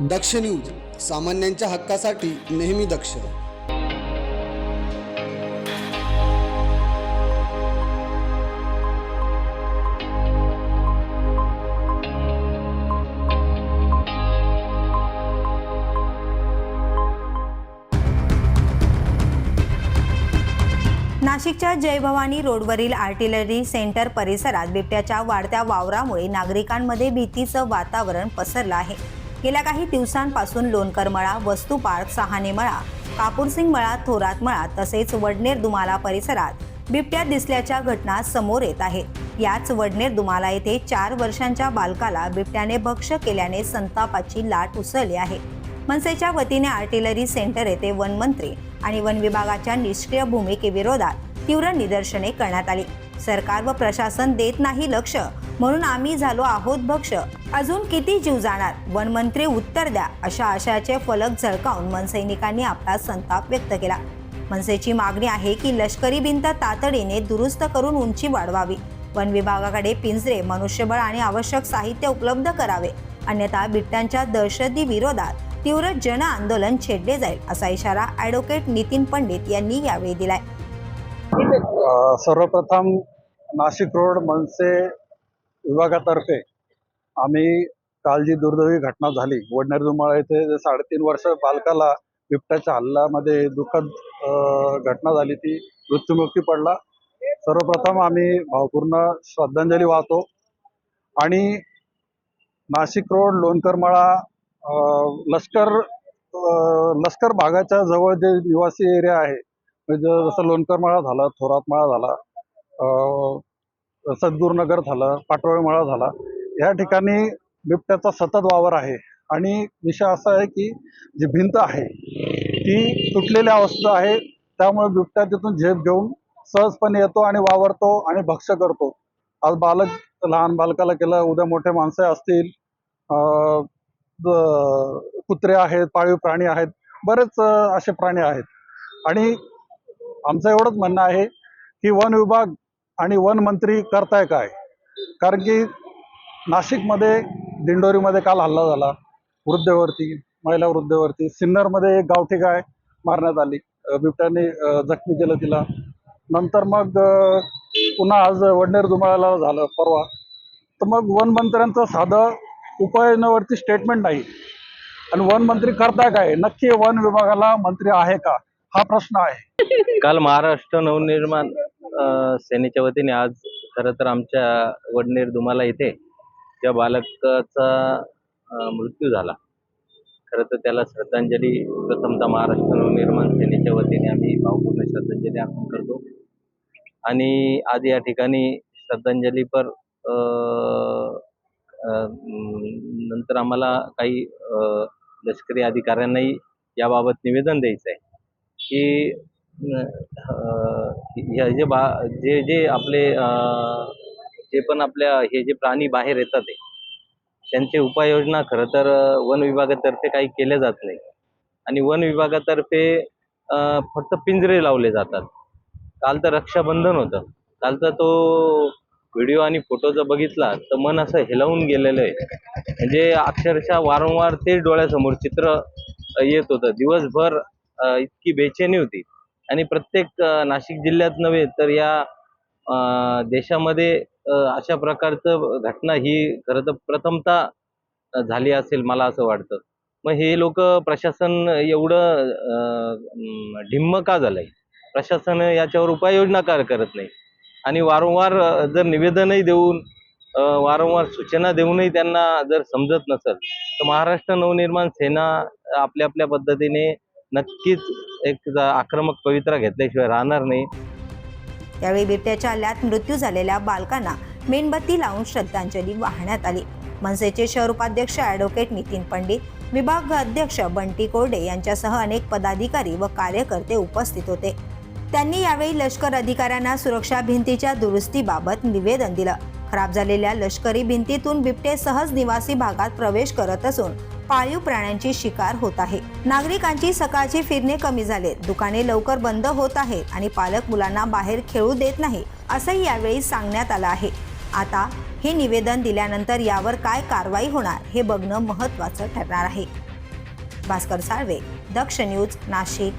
दक्ष news सामान्यांच्या हक्कासाठी नेहमी दक्ष. नाशिकच्या जयभवानी रोडवरील आर्टिलरी सेंटर परिसरात बिबट्याच्या वाढत्या वावरामुळे नागरिकांमध्ये भीतीचं वातावरण पसरलं आहे. गेल्या काही दिवसांपासून लोणकर मळा वस्तू पार्क सहाने मळा कापूरसिंग मळा थोरात मळा तसेच वडनेर दुमाला परिसरात बिबट्या दिसल्याच्या घटना समोर येत आहेत याच वडनेर दुमाला येथे चार वर्षांच्या बालकाला बिबट्याने भक्ष केल्याने संतापाची लाट उसळली आहे. मनसेच्या वतीने आर्टिलरी सेंटर येथे वनमंत्री आणि वन विभागाच्या निष्क्रिय भूमिकेविरोधात तीव्र निदर्शने करण्यात आली. सरकार व प्रशासन देत नाही लक्ष म्हणून आम्ही झालो आहोत भक्ष. अजून किती जीव जाणार? वनमंत्री उत्तर द्या. अशा आशयाचे फलक झळकावून मनसैनिकांनी आपला संताप व्यक्त केला. मनसेची मागणी आहे की लष्करी भिंत तातडीने दुरुस्त करून उंची वाढवावी. वन विभागाकडे पिंजरे मनुष्यबळ आणि आवश्यक साहित्य उपलब्ध करावे. अन्यथा बिबट्यांच्या दहशती विरोधात तीव्र जन आंदोलन छेडले जाईल असा इशारा ॲडव्होकेट नितीन पंडित यांनी यावेळी दिलाय. सर्वप्रथम नाशिक रोड मनसे विभागातर्फे आम्ही काल जी दुर्दैवी घटना झाली वडनेर दुमाळा येथे साडेतीन वर्ष बालकाला बिबट्याच्या हल्ल्यामध्ये दुःखद घटना झाली ती मृत्युमुखी पडला. सर्वप्रथम आम्ही भावपूर्ण श्रद्धांजली वाहतो आणि नाशिक रोड लोणकरमाळा अ, लष्कर लष्कर भागाच्या जवळ जे निवासी एरिया आहे म्हणजे जसं लोणकरमाळा झाला थोरातमाळा झाला सद्गुरुनगर झालं पाटोळेमाळा झाला. या ठिकाणी बिबट्याचा सतत वावर आहे. आणि विषय असा आहे की जी भिंत आहे ती तुटलेली अवस्था आहे. त्यामुळे बिबट्या तिथून झेप घेऊन सहजपणे येतो आणि वावरतो आणि भक्ष करतो. आज बालक लहान बालकाला केलं उद्या मोठे माणसं असतील कुत्रे आहेत पाळीव प्राणी आहेत बरेच असे प्राणी आहेत. आणि आमचं एवढंच म्हणणं आहे की वन विभाग आणि वन मंत्री करताय काय? कारण की नाशिकमध्ये दिंडोरीमध्ये काल हल्ला झाला. वृद्धेवरती महिला वृद्धेवरती. सिन्नरमध्ये एक गावठी गाय मारण्यात आली. बिबट्याने जखमी केलं तिला. नंतर मग पुन्हा आज वडनेर दुमाळ्याला झालं परवा. तर मग वन मंत्र्यांचं साधं उपाययोजनेवरती स्टेटमेंट नाही. आणि वन मंत्री करताय काय? नक्की वन विभागाला मंत्री आहे का? हा प्रश्न आहे. काल महाराष्ट्र नवनिर्माण सेनेच्या वतीने आज खरं तर आमच्या वडनेर दुमाला इथे ज्या बालकाचा मृत्यू झाला. खरं तर त्याला श्रद्धांजली प्रथमतः महाराष्ट्र नवनिर्माण सेनेच्या वतीने आम्ही भावपूर्ण श्रद्धांजली अर्पण करतो. आणि आज या ठिकाणी श्रद्धांजलीपर नंतर आम्हाला काही लष्करी अधिकाऱ्यांनाही याबाबत निवेदन द्यायचं आहे की ह्या जे बा जे जे आपले जे पण आपल्या हे जे प्राणी बाहेर येतात ते त्यांची उपाययोजना खरं तर वन विभागातर्फे काही केल्या जात नाही. आणि वन विभागातर्फे फक्त पिंजरे लावले जातात. काल तर रक्षाबंधन होतं. तर तो व्हिडिओ आणि फोटो जर बघितला तर मन असं हेलावून गेलेलं आहे. म्हणजे अक्षरशः वारंवार तेच डोळ्यासमोर चित्र येत होतं. दिवसभर इतकी बेचैनी होती. आणि प्रत्येक नाशिक जिल्ह्यात नव्हे तर या देशामध्ये अशा प्रकारचं घटना ही खरं तर प्रथमतः झाली असेल मला असं वाटतं. मग हे लोक प्रशासन एवढं ढिम्म का झालंय? प्रशासन याच्यावर उपाययोजना का करत नाही? आणि वारंवार जर निवेदनही देऊन वारंवार सूचना देऊनही त्यांना जर समजत नसेल तर महाराष्ट्र नवनिर्माण सेना आपल्या आपल्या पद्धतीने नक्कीच एक आक्रमक पवित्रा घेतल्याशिवाय राहणार नाही. यावेळी बिबट्याच्या हल्ल्यात मृत्यू झालेल्या बालकांना मेणबत्ती लावून श्रद्धांजली वाहण्यात आली. मनसेचे शहर उपाध्यक्ष ॲडव्होकेट नितीन पंडित विभाग अध्यक्ष बंटी कोरडे यांच्यासह अनेक पदाधिकारी व कार्यकर्ते उपस्थित होते. त्यांनी यावेळी लष्कर अधिकाऱ्यांना सुरक्षा भिंतीच्या दुरुस्तीबाबत निवेदन दिलं. खराब झालेल्या लष्करी भिंतीतून बिबटे सहज निवासी भागात प्रवेश करत असून पाळीव प्राण्यांची शिकार होत आहे. नागरिकांची सकाळची फिरणे कमी झाले दुकाने लवकर बंद होत आहेत आणि पालक मुलांना बाहेर खेळू देत नाही असंही यावेळी सांगण्यात आलं आहे. आता हे निवेदन दिल्यानंतर यावर काय कारवाई होणार हे बघणं महत्त्वाचं ठरणार आहे. भास्कर साळवे दक्ष न्यूज नाशिक.